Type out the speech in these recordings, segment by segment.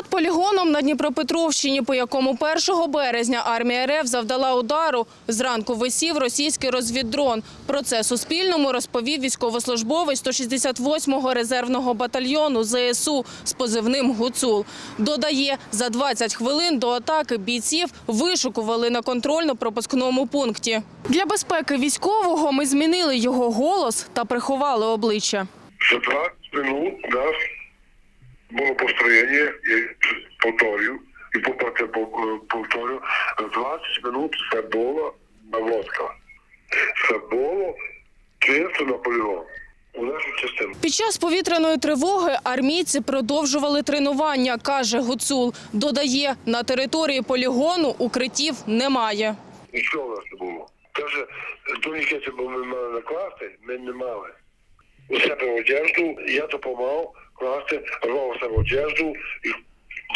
Над полігоном на Дніпропетровщині, по якому 1 березня армія РФ завдала удару, зранку висів російський розвіддрон. Про це Суспільному розповів військовослужбовець 168-го резервного батальйону ЗСУ з позивним «Гуцул». Додає, за 20 хвилин до атаки бійців вишукували на контрольно-пропускному пункті. Для безпеки військового ми змінили його голос та приховали обличчя. За 20 минут, да, було построєння, я повторюю, і попри повторю, за 20 минут це було наводка. Це було чисто на полігон. Під час повітряної тривоги армійці продовжували тренування, каже Гуцул. Додає, на території полігону укриттів немає. Нічого у нас не було. Каже, турнікети ми мали накласти, ми не мали. У себе одежду, я допомагав класти, рвав себе одежду і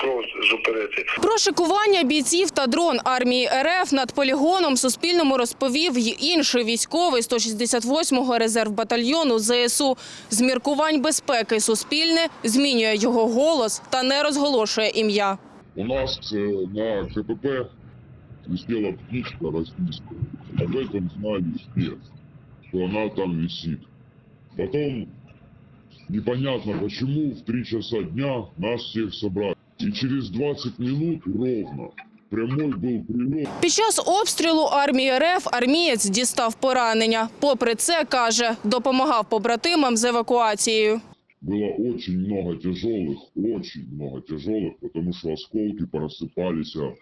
кров зупинити. Про шикування бійців та дрон армії РФ над полігоном Суспільному розповів й інший військовий 168-го резервбатальйону ЗСУ. З міркувань безпеки Суспільне змінює його голос та не розголошує ім'я. У нас э, на КПП висела птичка российская. Об этом знали спец, что она там висит. Потом непонятно почему в 3 часа дня нас всех собрали. И через 20 минут ровно прямой был прилет. Під час обстрілу армії РФ армієць дістав поранення. Попри це, каже, допомагав побратимам з евакуацією. Было очень много тяжелых, очень много тяжелых, потому что осколки просыпались э,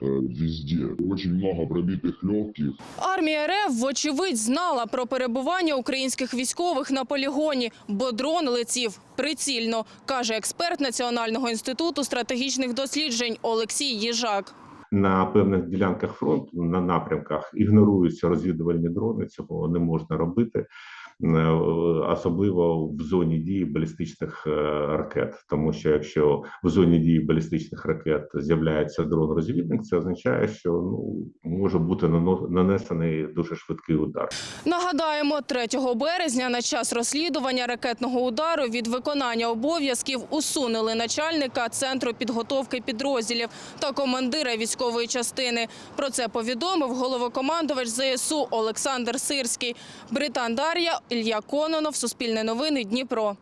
везде. Очень много пробитых легких. Армія РФ, вочевидь, знала про перебування українських військових на полігоні, бо дрон летів прицільно, каже експерт Національного інституту стратегічних досліджень Олексій Їжак. на певних ділянках фронту на напрямках ігноруються розвідувальні дрони. Цього не можна робити, е, особливо в зоні дії балістичних е, ракет. Тому що якщо в зоні дії балістичних ракет з'являється дрон-розвідник, це означає, що ну може бути нанесений дуже швидкий удар. Нагадаємо, 3 березня на час розслідування ракетного удару від виконання обов'язків усунули начальника Центру підготовки підрозділів та командира військової частини. Про це повідомив головокомандувач ЗСУ Олександр Сирський. Британ Дар'я, Ілля Кононов, Суспільне новини, Дніпро.